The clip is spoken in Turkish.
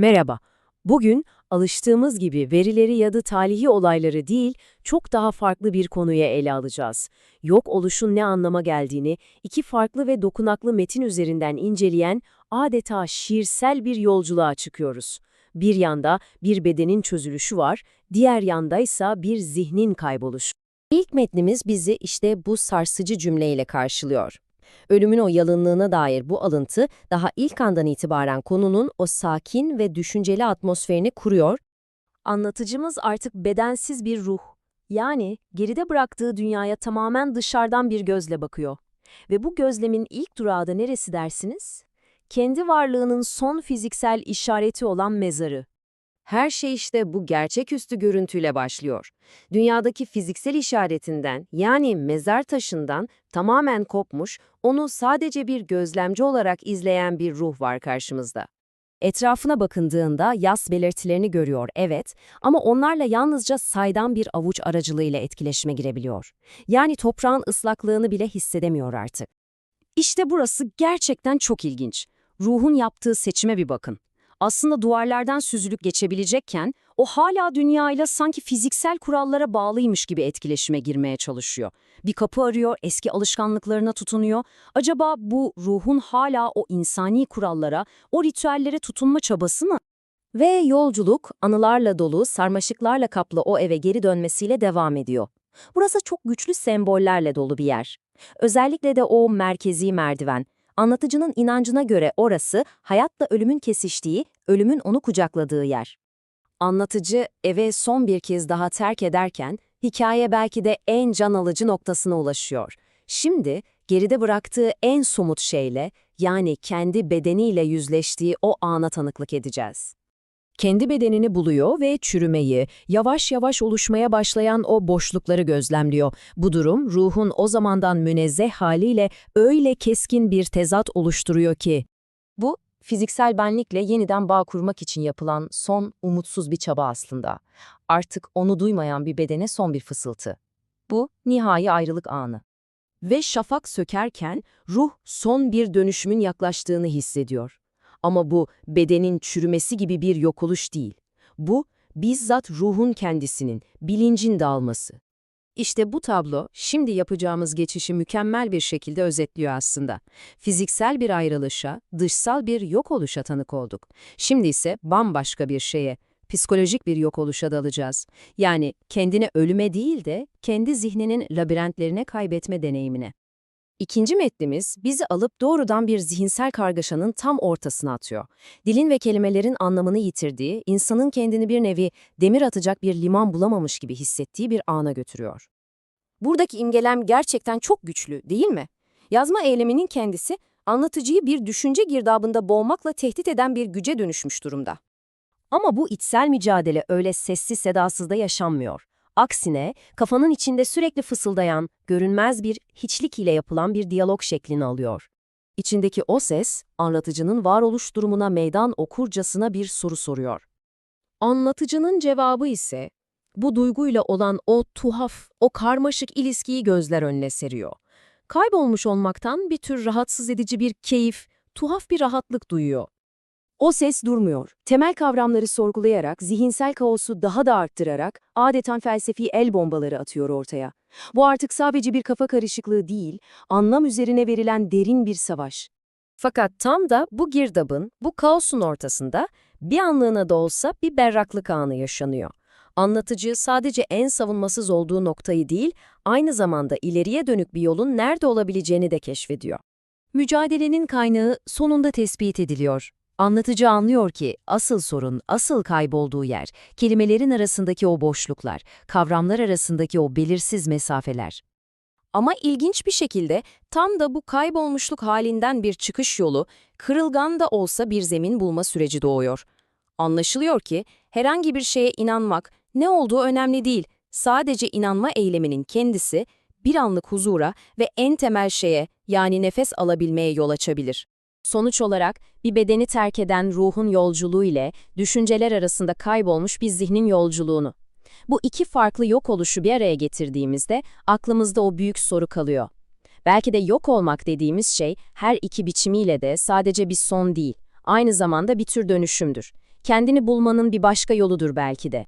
Merhaba. Bugün alıştığımız gibi verileri ya da talihi olayları değil, çok daha farklı bir konuya ele alacağız. Yok oluşun ne anlama geldiğini iki farklı ve dokunaklı metin üzerinden inceleyen adeta şiirsel bir yolculuğa çıkıyoruz. Bir yanda bir bedenin çözülüşü var, diğer yandaysa bir zihnin kayboluşu. İlk metnimiz bizi işte bu sarsıcı cümleyle karşılıyor. Ölümün o yalınlığına dair bu alıntı daha ilk andan itibaren konunun o sakin ve düşünceli atmosferini kuruyor. Anlatıcımız artık bedensiz bir ruh. Yani geride bıraktığı dünyaya tamamen dışarıdan bir gözle bakıyor. Ve bu gözlemin ilk durağı da neresi dersiniz? Kendi varlığının son fiziksel işareti olan mezarı. Her şey işte bu gerçeküstü görüntüyle başlıyor. Dünyadaki fiziksel işaretinden yani mezar taşından tamamen kopmuş, onu sadece bir gözlemci olarak izleyen bir ruh var karşımızda. Etrafına bakındığında yas belirtilerini görüyor, evet, ama onlarla yalnızca saydam bir avuç aracılığıyla etkileşime girebiliyor. Yani toprağın ıslaklığını bile hissedemiyor artık. İşte burası gerçekten çok ilginç. Ruhun yaptığı seçime bir bakın aslında duvarlardan süzülüp geçebilecekken o hala dünyayla sanki fiziksel kurallara bağlıymış gibi etkileşime girmeye çalışıyor. Bir kapı arıyor, eski alışkanlıklarına tutunuyor. Acaba bu ruhun hala o insani kurallara, o ritüellere tutunma çabası mı? Ve yolculuk anılarla dolu, sarmaşıklarla kaplı o eve geri dönmesiyle devam ediyor. Burası çok güçlü sembollerle dolu bir yer. Özellikle de o merkezi merdiven. Anlatıcının inancına göre orası hayatla ölümün kesiştiği, ölümün onu kucakladığı yer. Anlatıcı eve son bir kez daha terk ederken hikaye belki de en can alıcı noktasına ulaşıyor. Şimdi geride bıraktığı en somut şeyle yani kendi bedeniyle yüzleştiği o ana tanıklık edeceğiz kendi bedenini buluyor ve çürümeyi, yavaş yavaş oluşmaya başlayan o boşlukları gözlemliyor. Bu durum ruhun o zamandan münezzeh haliyle öyle keskin bir tezat oluşturuyor ki. Bu, fiziksel benlikle yeniden bağ kurmak için yapılan son umutsuz bir çaba aslında. Artık onu duymayan bir bedene son bir fısıltı. Bu, nihai ayrılık anı. Ve şafak sökerken ruh son bir dönüşümün yaklaştığını hissediyor. Ama bu bedenin çürümesi gibi bir yok oluş değil. Bu bizzat ruhun kendisinin, bilincin dağılması. İşte bu tablo şimdi yapacağımız geçişi mükemmel bir şekilde özetliyor aslında. Fiziksel bir ayrılışa, dışsal bir yok oluşa tanık olduk. Şimdi ise bambaşka bir şeye, psikolojik bir yok oluşa dalacağız. Yani kendini ölüme değil de kendi zihninin labirentlerine kaybetme deneyimine. İkinci metnimiz bizi alıp doğrudan bir zihinsel kargaşanın tam ortasına atıyor. Dilin ve kelimelerin anlamını yitirdiği, insanın kendini bir nevi demir atacak bir liman bulamamış gibi hissettiği bir ana götürüyor. Buradaki imgelem gerçekten çok güçlü, değil mi? Yazma eyleminin kendisi, anlatıcıyı bir düşünce girdabında boğmakla tehdit eden bir güce dönüşmüş durumda. Ama bu içsel mücadele öyle sessiz sedasız da yaşanmıyor. Aksine kafanın içinde sürekli fısıldayan, görünmez bir hiçlik ile yapılan bir diyalog şeklini alıyor. İçindeki o ses, anlatıcının varoluş durumuna meydan okurcasına bir soru soruyor. Anlatıcının cevabı ise, bu duyguyla olan o tuhaf, o karmaşık ilişkiyi gözler önüne seriyor. Kaybolmuş olmaktan bir tür rahatsız edici bir keyif, tuhaf bir rahatlık duyuyor. O ses durmuyor. Temel kavramları sorgulayarak, zihinsel kaosu daha da arttırarak adeta felsefi el bombaları atıyor ortaya. Bu artık sadece bir kafa karışıklığı değil, anlam üzerine verilen derin bir savaş. Fakat tam da bu girdabın, bu kaosun ortasında bir anlığına da olsa bir berraklık anı yaşanıyor. Anlatıcı sadece en savunmasız olduğu noktayı değil, aynı zamanda ileriye dönük bir yolun nerede olabileceğini de keşfediyor. Mücadelenin kaynağı sonunda tespit ediliyor. Anlatıcı anlıyor ki asıl sorun, asıl kaybolduğu yer, kelimelerin arasındaki o boşluklar, kavramlar arasındaki o belirsiz mesafeler. Ama ilginç bir şekilde tam da bu kaybolmuşluk halinden bir çıkış yolu, kırılgan da olsa bir zemin bulma süreci doğuyor. Anlaşılıyor ki herhangi bir şeye inanmak ne olduğu önemli değil, sadece inanma eyleminin kendisi bir anlık huzura ve en temel şeye yani nefes alabilmeye yol açabilir. Sonuç olarak bir bedeni terk eden ruhun yolculuğu ile düşünceler arasında kaybolmuş bir zihnin yolculuğunu. Bu iki farklı yok oluşu bir araya getirdiğimizde aklımızda o büyük soru kalıyor. Belki de yok olmak dediğimiz şey her iki biçimiyle de sadece bir son değil, aynı zamanda bir tür dönüşümdür. kendini bulmanın bir başka yoludur belki de.